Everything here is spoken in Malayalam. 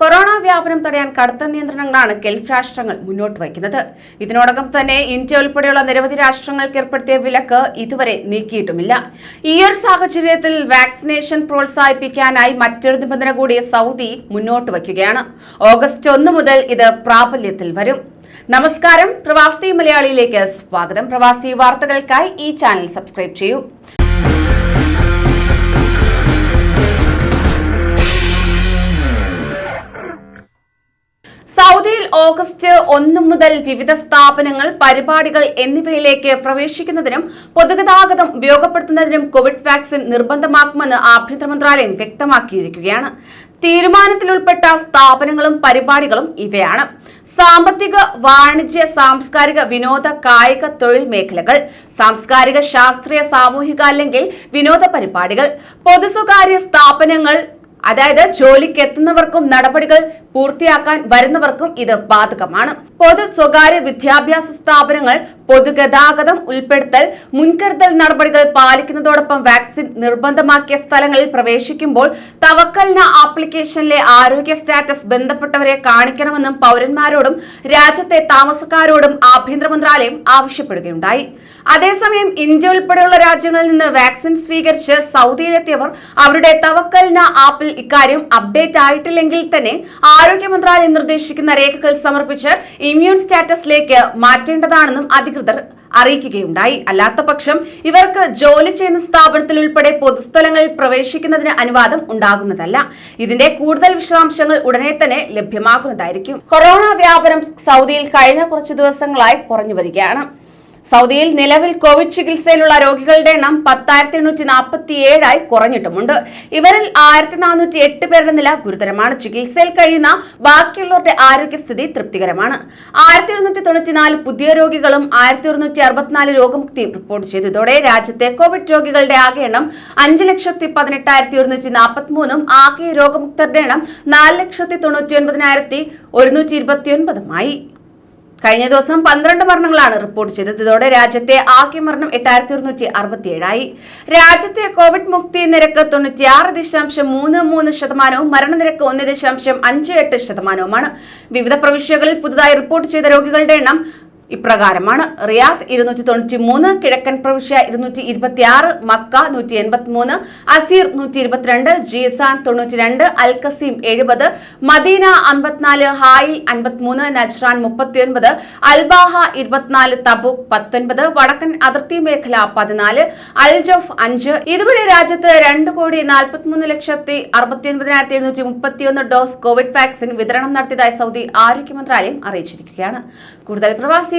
കൊറോണ വ്യാപനം തടയാൻ കടുത്ത നിയന്ത്രണങ്ങളാണ് ഗൾഫ് രാഷ്ട്രങ്ങൾ മുന്നോട്ട് വയ്ക്കുന്നത്. ഇതിനോടകം തന്നെ ഇന്ത്യ ഉൾപ്പെടെയുള്ള നിരവധി രാഷ്ട്രങ്ങൾക്ക് ഏർപ്പെടുത്തിയ വിലക്ക് ഇതുവരെ നീക്കിയിട്ടുമില്ല. ഈയൊരു സാഹചര്യത്തിൽ വാക്സിനേഷൻ പ്രോത്സാഹിപ്പിക്കാനായി മറ്റൊരു നിബന്ധന കൂടി സൗദി മുന്നോട്ട് വയ്ക്കുകയാണ്. ഓഗസ്റ്റ് ഒന്ന് മുതൽ ഇത് പ്രാബല്യത്തിൽ വരും. നമസ്കാരം പ്രവാസി മലയാളിയിലേക്ക് സ്വാഗതം. പ്രവാസി വാർത്തകൾക്കായി ഈ ചാനൽ സബ്സ്ക്രൈബ് ചെയ്യൂ. സൗദിയിൽ ഓഗസ്റ്റ് ഒന്ന് മുതൽ വിവിധ സ്ഥാപനങ്ങൾ പരിപാടികൾ എന്നിവയിലേക്ക് പ്രവേശിക്കുന്നതിനും പൊതുഗതാഗതം ഉപയോഗപ്പെടുത്തുന്നതിനും കോവിഡ് വാക്സിൻ നിർബന്ധമാക്കുമെന്ന് ആഭ്യന്തര മന്ത്രാലയം വ്യക്തമാക്കിയിരിക്കുകയാണ്. തീരുമാനത്തിൽ ഉൾപ്പെട്ട സ്ഥാപനങ്ങളും പരിപാടികളും ഇവയാണ്. സാമ്പത്തിക വാണിജ്യ സാംസ്കാരിക വിനോദ കായിക തൊഴിൽ മേഖലകൾ സാംസ്കാരിക ശാസ്ത്രീയ സാമൂഹിക അല്ലെങ്കിൽ വിനോദ പരിപാടികൾ പൊതുസ്വകാര്യ സ്ഥാപനങ്ങൾ അതായത് ജോലിക്കെത്തുന്നവർക്കും നടപടികൾ പൂർത്തിയാക്കാൻ വരുന്നവർക്കും ഇത് ബാധകമാണ്. പൊതു സ്വകാര്യ വിദ്യാഭ്യാസ സ്ഥാപനങ്ങൾ പൊതുഗതാഗതം ഉൾപ്പെടുത്തൽ മുൻകരുതൽ നടപടികൾ പാലിക്കുന്നതോടൊപ്പം വാക്സിൻ നിർബന്ധമാക്കിയ സ്ഥലങ്ങളിൽ പ്രവേശിക്കുമ്പോൾ തവക്കലിന ആപ്ലിക്കേഷനിലെ ആരോഗ്യ സ്റ്റാറ്റസ് ബന്ധപ്പെട്ടവരെ കാണിക്കണമെന്നും പൌരന്മാരോടും രാജ്യത്തെ താമസക്കാരോടും ആഭ്യന്തര മന്ത്രാലയം ആവശ്യപ്പെടുകയുണ്ടായി. അതേസമയം ഇന്ത്യ ഉൾപ്പെടെയുള്ള രാജ്യങ്ങളിൽ നിന്ന് വാക്സിൻ സ്വീകരിച്ച് സൗദിയിലെത്തിയവർ അവരുടെ തവക്കലിന ആപ്പിൽ ഇക്കാര്യം അപ്ഡേറ്റ് ആയിട്ടില്ലെങ്കിൽ തന്നെ ആരോഗ്യ മന്ത്രാലയം നിർദ്ദേശിക്കുന്ന രേഖകൾ സമർപ്പിച്ച് ഇമ്മ്യൂൺ സ്റ്റാറ്റസിലേക്ക് മാറ്റേണ്ടതാണെന്നും അധികൃതർ അറിയിക്കുകയുണ്ടായി. അല്ലാത്ത പക്ഷം ഇവർക്ക് ജോലി ചെയ്യുന്ന സ്ഥാപനത്തിൽ ഉൾപ്പെടെ പൊതുസ്ഥലങ്ങളിൽ പ്രവേശിക്കുന്നതിന് അനുവാദം ഉണ്ടാകുന്നതല്ല. ഇതിന്റെ കൂടുതൽ വിശദാംശങ്ങൾ ഉടനെ തന്നെ ലഭ്യമാകുന്നതായിരിക്കും. കൊറോണ വ്യാപനം സൗദിയിൽ കഴിഞ്ഞ കുറച്ച് ദിവസങ്ങളായി കുറഞ്ഞു വരികയാണ്. സൗദിയിൽ നിലവിൽ കോവിഡ് ചികിത്സയിലുള്ള രോഗികളുടെ എണ്ണം പത്തായിരത്തി എണ്ണൂറ്റി നാൽപ്പത്തി ഏഴായി കുറഞ്ഞിട്ടുമുണ്ട്. ഇവരിൽ ആയിരത്തി നാനൂറ്റി എട്ട് പേരുടെ നില ഗുരുതരമാണ്. ചികിത്സയിൽ കഴിയുന്ന ബാക്കിയുള്ളവരുടെ ആരോഗ്യസ്ഥിതി തൃപ്തികരമാണ്. ആയിരത്തി എഴുന്നൂറ്റി തൊണ്ണൂറ്റിനാല് പുതിയ രോഗികളും ആയിരത്തി ഒരുന്നൂറ്റി അറുപത്തിനാല് രോഗമുക്തിയും റിപ്പോർട്ട് ചെയ്തതോടെ രാജ്യത്തെ കോവിഡ് രോഗികളുടെ ആകെ എണ്ണം അഞ്ച് ലക്ഷത്തി പതിനെട്ടായിരത്തി ഒരുന്നൂറ്റി നാൽപ്പത്തി മൂന്നും ആകെ രോഗമുക്തരുടെ എണ്ണം നാല് ലക്ഷത്തി തൊണ്ണൂറ്റി ഒൻപതിനായിരത്തി ഒരുന്നൂറ്റി ഇരുപത്തിയൊൻപതുമായി കഴിഞ്ഞ ദിവസം പന്ത്രണ്ട് മരണങ്ങളാണ് റിപ്പോർട്ട് ചെയ്തത്. ഇതോടെ രാജ്യത്തെ ആകെ മരണം എട്ടായിരത്തി ഒരുന്നൂറ്റി അറുപത്തിയേഴായി രാജ്യത്തെ കോവിഡ് മുക്തി നിരക്ക് തൊണ്ണൂറ്റിയാറ് ദശാംശം മൂന്ന് മൂന്ന് ശതമാനവും മരണനിരക്ക് ഒന്ന് ദശാംശം അഞ്ച് എട്ട് ശതമാനവുമാണ്. വിവിധ പ്രവിശ്യകളിൽ പുതുതായി റിപ്പോർട്ട് ചെയ്ത രോഗികളുടെ എണ്ണം ഇപ്രകാരമാണ്. റിയാദ് ഇരുന്നൂറ്റി തൊണ്ണൂറ്റി മൂന്ന് കിഴക്കൻ പ്രവിശ്യ ഇരുന്നൂറ്റി ഇരുപത്തി ആറ് മക്ക നൂറ്റി എൺപത്തി മൂന്ന് അസീർ നൂറ്റി ഇരുപത്തിരണ്ട് ജീസാൻ തൊണ്ണൂറ്റി രണ്ട് അൽ കസീം എഴുപത് മദീന അൻപത്തിനാല് ഹായിൽ അൻപത്തിമൂന്ന് നജ്റാൻ മുപ്പത്തിയൊൻപത് അൽബാഹ ഇരുപത്തിനാല് തബൂക്ക് പത്തൊൻപത് വടക്കൻ അതിർത്തി മേഖല പതിനാല് അൽജോഫ് അഞ്ച്. ഇതുവരെ രാജ്യത്ത് രണ്ട് കോടി നാൽപ്പത്തിമൂന്ന് ലക്ഷത്തി അറുപത്തിയൊൻപതിനായിരത്തി എഴുന്നൂറ്റി മുപ്പത്തിയൊന്ന് ഡോസ് കോവിഡ് വാക്സിൻ വിതരണം നടത്തിയതായി സൗദി ആരോഗ്യ മന്ത്രാലയം അറിയിച്ചിരിക്കുകയാണ്. കൂടുതൽ പ്രവാസി